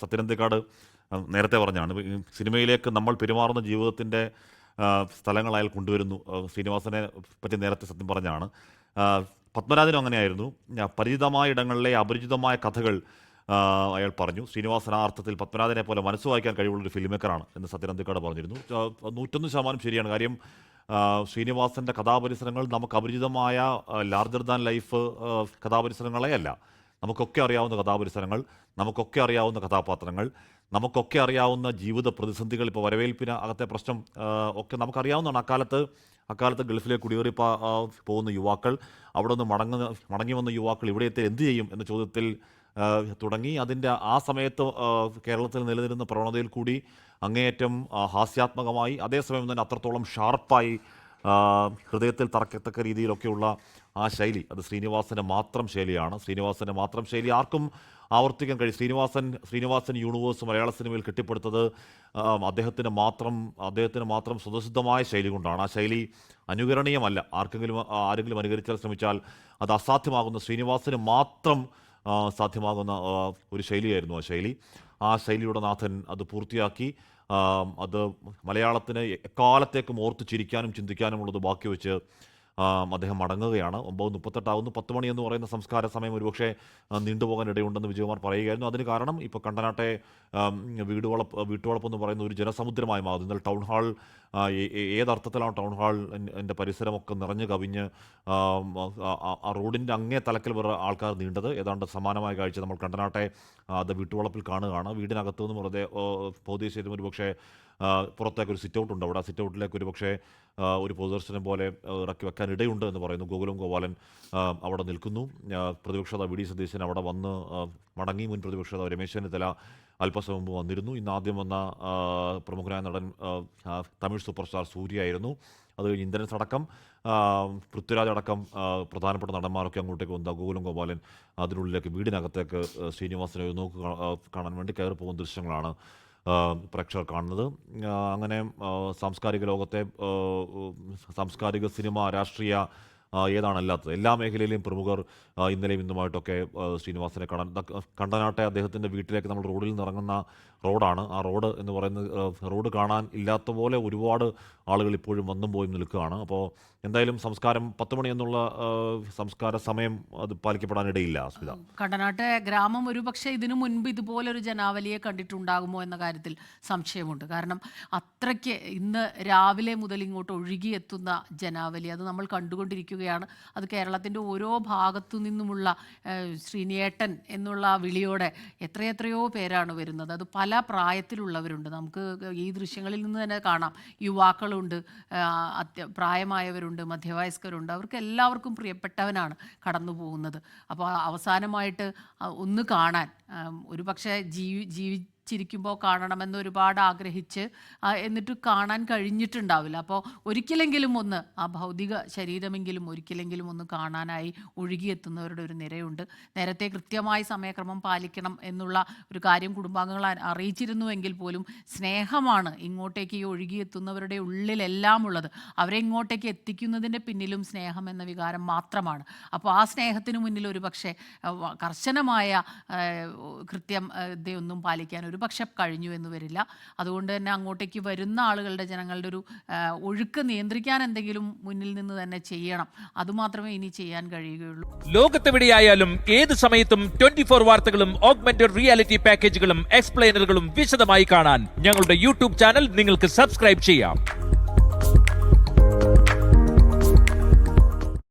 സത്യനന്ദിക്കാട് നേരത്തെ പറഞ്ഞാണ്. സിനിമയിലേക്ക് നമ്മൾ പെരുമാറുന്ന ജീവിതത്തിന്റെ സ്ഥലങ്ങൾ അയാൾ കൊണ്ടുവരുന്നു. ശ്രീനിവാസനെ പറ്റി നേരത്തെ സത്യം പറഞ്ഞാണ്. പത്മരാജനും അങ്ങനെയായിരുന്നു. പരിചിതമായ ഇടങ്ങളിലെ അപരിചിതമായ കഥകൾ അയാൾ പറഞ്ഞു. ശ്രീനിവാസൻ ആ അർത്ഥത്തിൽ പത്മരാജനെ പോലെ മനസ്സ് വായിക്കാൻ കഴിവുള്ളൊരു ഫിലിം മേക്കറാണ് എന്ന് സത്യനന്ദിക്കാട് പറഞ്ഞിരുന്നു. നൂറ്റൊന്ന് ശതമാനം ശരിയാണ്. കാര്യം ശ്രീനിവാസന്റെ കഥാപരിസരങ്ങൾ നമുക്ക് അപരിചിതമായ ലാർജർ ദാൻ ലൈഫ് കഥാപരിസരങ്ങളെ അല്ല. നമുക്കൊക്കെ അറിയാവുന്ന കഥാപരിസരങ്ങൾ നമുക്കൊക്കെ അറിയാവുന്ന കഥാപാത്രങ്ങൾ നമുക്കൊക്കെ അറിയാവുന്ന ജീവിത പ്രതിസന്ധികൾ ഇപ്പോൾ വരവേൽപ്പിന് അകത്തെ പ്രശ്നം ഒക്കെ നമുക്കറിയാവുന്നതാണ്. അക്കാലത്ത് അക്കാലത്ത് ഗൾഫിലേക്ക് കുടിയേറി പോകുന്ന യുവാക്കൾ അവിടെ നിന്ന് മടങ്ങുന്ന മടങ്ങി വന്ന യുവാക്കൾ ഇവിടെ എത്തി എന്ത് ചെയ്യും എന്ന ചോദ്യത്തിൽ തുടങ്ങി. അതിന്റെ ആ സമയത്ത് കേരളത്തിൽ നിലനിരുന്ന പ്രവണതയിൽ കൂടി അങ്ങേയറ്റം ഹാസ്യാത്മകമായി അതേസമയം തന്നെ അത്രത്തോളം ഷാർപ്പായി ഹൃദയത്തിൽ തറക്കത്തക്ക രീതിയിലൊക്കെയുള്ള ആ ശൈലി. അത് ശ്രീനിവാസന്റെ മാത്രം ശൈലിയാണ്. ശ്രീനിവാസന്റെ മാത്രം ശൈലി ആർക്കും ആവർത്തിക്കാൻ കഴിയും ശ്രീനിവാസൻ ശ്രീനിവാസൻ യൂണിവേഴ്സ് മലയാള സിനിമയിൽ കെട്ടിപ്പടുത്തത് അദ്ദേഹത്തിന് മാത്രം അദ്ദേഹത്തിന് മാത്രം സ്വതസിദ്ധമായ ശൈലി കൊണ്ടാണ്. ആ ശൈലി അനുകരണീയമല്ല. ആർക്കെങ്കിലും ആരെങ്കിലും അനുകരിച്ചാൽ ശ്രമിച്ചാൽ അത് അസാധ്യമാകുന്ന ശ്രീനിവാസന് മാത്രം സാധ്യമാകുന്ന ഒരു ശൈലിയായിരുന്നു ആ ശൈലി. ആ ശൈലിയുടെ നാഥൻ അത് പൂർത്തിയാക്കി അത് മലയാളത്തിന് എക്കാലത്തേക്കും ഓർത്ത് ചിരിക്കാനും ചിന്തിക്കാനുമുള്ളത് ബാക്കി വെച്ച് അദ്ദേഹം മടങ്ങുകയാണ്. ഒമ്പത് മുപ്പത്തെട്ടാവുന്നു പത്ത് മണി എന്ന് പറയുന്ന സംസ്കാര സമയം ഒരുപക്ഷെ നീണ്ടുപോകാൻ ഇടയുണ്ടെന്ന് വിജയകുമാർ പറയുകയായിരുന്നു. അതിന് കാരണം ഇപ്പോൾ കണ്ടനാട്ടെ വീട് വളപ്പ് വീട്ടുവളപ്പ് എന്ന് പറയുന്ന ഒരു ജനസമുദ്രമായി മാറുന്നു. എന്നാൽ ടൗൺ ഹാൾ ഏതർത്ഥത്തിലാണ് ടൗൺ ഹാൾ എന്റെ പരിസരമൊക്കെ നിറഞ്ഞു കവിഞ്ഞ് ആ- റോഡിന്റെ അങ്ങേ തലക്കൽ വേറെ ആൾക്കാർ നീണ്ടത്. ഏതാണ്ട് സമാനമായ കാഴ്ച നമ്മൾ കണ്ടനാട്ടെ അത് വീട്ടുവളപ്പിൽ കാണുകയാണ്. വീടിനകത്തു നിന്ന് വെറുതെ ശരീരം ഒരു പക്ഷേ പുറത്തേക്ക് ഒരു സിറ്റ് ഔട്ട് ഉണ്ട്. അവിടെ ആ സിറ്റ് ഔട്ടിലേക്ക് ഒരു പക്ഷേ ഒരു പൊതുദർശനം പോലെ ഇറക്കി വെക്കാൻ ഇടയുണ്ട് എന്ന് പറയുന്നു. ഗോകുലം ഗോപാലൻ അവിടെ നിൽക്കുന്നു. ആ, പ്രതിപക്ഷ നേതാവ് വി ഡി സതീശൻ അവിടെ വന്ന് മടങ്ങി. മുൻ പ്രതിപക്ഷ നേതാവ് രമേശ് ചെന്നിത്തല അല്പസമയം മുമ്പ് വന്നിരുന്നു. ഇന്ന് ആദ്യം വന്ന പ്രമുഖനായ നടൻ തമിഴ് സൂപ്പർ സ്റ്റാർ സൂര്യ ആയിരുന്നു. അത് കഴിഞ്ഞ് ഇന്ദ്രൻസ് അടക്കം പൃഥ്വിരാജ് അടക്കം പ്രധാനപ്പെട്ട നടന്മാരൊക്കെ അങ്ങോട്ടേക്ക് വന്ന ഗോകുലം ഗോപാലൻ അതിനുള്ളിലേക്ക് വീടിനകത്തേക്ക് ശ്രീനിവാസനെ നോക്ക് കാണാൻ വേണ്ടി കയറി പോകുന്ന ദൃശ്യങ്ങളാണ് പ്രേക്ഷകർ കാണുന്നത്. അങ്ങനെ സാംസ്കാരിക ലോകത്തെ സാംസ്കാരിക സിനിമ രാഷ്ട്രീയ ഏതാണല്ലാത്തത്? എല്ലാ മേഖലയിലെയും പ്രമുഖർ ഇന്നലെ ഇന്നലെയും ഇന്നുമായിട്ടൊക്കെ ശ്രീനിവാസനെ കാണാൻ കണ്ടനാട്ടെ അദ്ദേഹത്തിന്റെ വീട്ടിലേക്ക് നമ്മൾ റോഡിൽ നിന്ന് ഇറങ്ങുന്ന റോഡാണ്. ആ റോഡ് എന്ന് പറയുന്ന റോഡ് കാണാൻ ഇല്ലാത്ത പോലെ ഒരുപാട് ആളുകൾ ഇപ്പോഴും വന്നും പോയും നിൽക്കുകയാണ്. അപ്പോൾ എന്തായാലും സംസ്കാരം പത്ത് മണി എന്നുള്ള സംസ്കാര സമയം അത് പാലിക്കപ്പെടാനിടയില്ല അസ്മിത. കണ്ടനാട്ടെ ഗ്രാമം ഒരു പക്ഷേ ഇതിനു മുൻപ് ഇതുപോലൊരു ജനാവലിയെ കണ്ടിട്ടുണ്ടാകുമോ എന്ന കാര്യത്തിൽ സംശയമുണ്ട്. കാരണം അത്രയ്ക്ക് ഇന്ന് രാവിലെ മുതൽ ഇങ്ങോട്ട് ഒഴുകിയെത്തുന്ന ജനാവലി അത് നമ്മൾ കണ്ടുകൊണ്ടിരിക്കുകയാണ് അത് കേരളത്തിന്റെ ഓരോ ഭാഗത്തു നിന്നുമുള്ള ശ്രീനേട്ടൻ എന്നുള്ള വിളിയോടെ എത്രയെത്രയോ പേരാണ് വരുന്നത്. അത് പല പ്രായത്തിലുള്ളവരുണ്ട്. നമുക്ക് ഈ ദൃശ്യങ്ങളിൽ നിന്ന് തന്നെ കാണാം. യുവാക്കളുണ്ട് അത്യ പ്രായമായവരുണ്ട് മധ്യവയസ്കരുണ്ട്. അവർക്ക് എല്ലാവർക്കും പ്രിയപ്പെട്ടവനാണ് കടന്നു പോകുന്നത്. അപ്പോൾ അവസാനമായിട്ട് ഒന്ന് കാണാൻ ഒരു പക്ഷേ ജീവി ജീവി ജീവിച്ചിരിക്കുമ്പോൾ കാണണമെന്ന് ഒരുപാട് ആഗ്രഹിച്ച് എന്നിട്ട് കാണാൻ കഴിഞ്ഞിട്ടുണ്ടാവില്ല. അപ്പോൾ ഒരിക്കലെങ്കിലും ഒന്ന് ആ ഭൗതിക ശരീരമെങ്കിലും ഒരിക്കലെങ്കിലും ഒന്ന് കാണാനായി ഒഴുകിയെത്തുന്നവരുടെ ഒരു നിരയുണ്ട്. നേരത്തെ കൃത്യമായി സമയക്രമം പാലിക്കണം എന്നുള്ള ഒരു കാര്യം കുടുംബാംഗങ്ങൾ അറിയിച്ചിരുന്നുവെങ്കിൽ പോലും സ്നേഹമാണ് ഇങ്ങോട്ടേക്ക് ഈ ഒഴുകിയെത്തുന്നവരുടെ ഉള്ളിലെല്ലാം ഉള്ളത്. അവരെ ഇങ്ങോട്ടേക്ക് എത്തിക്കുന്നതിന്റെ പിന്നിലും സ്നേഹം എന്ന വികാരം മാത്രമാണ്. അപ്പോൾ ആ സ്നേഹത്തിന് മുന്നിൽ ഒരു പക്ഷേ കർശനമായ കൃത്യം ഇതൊന്നും പാലിക്കാൻ ഒരു പക്ഷെ കഴിഞ്ഞു എന്ന് വരില്ല. അതുകൊണ്ട് തന്നെ അങ്ങോട്ടേക്ക് വരുന്ന ആളുകളുടെ ജനങ്ങളുടെ ഒരു ഒഴുക്ക് നിയന്ത്രിക്കാൻ എന്തെങ്കിലും മുന്നിൽ നിന്ന് തന്നെ ചെയ്യണം. അതുമാത്രമേ ഇനി ചെയ്യാൻ കഴിയുകയുള്ളൂ. ലോകത്തെവിടെയായാലും ഏത് സമയത്തും ട്വന്റി ഫോർ വാർത്തകളും ഓഗ്മെന്റഡ് റിയാലിറ്റി പാക്കേജുകളും എക്സ്പ്ലെയിനറുകളും വിശദമായി കാണാൻ ഞങ്ങളുടെ യൂട്യൂബ് ചാനൽ നിങ്ങൾക്ക് സബ്സ്ക്രൈബ് ചെയ്യാം.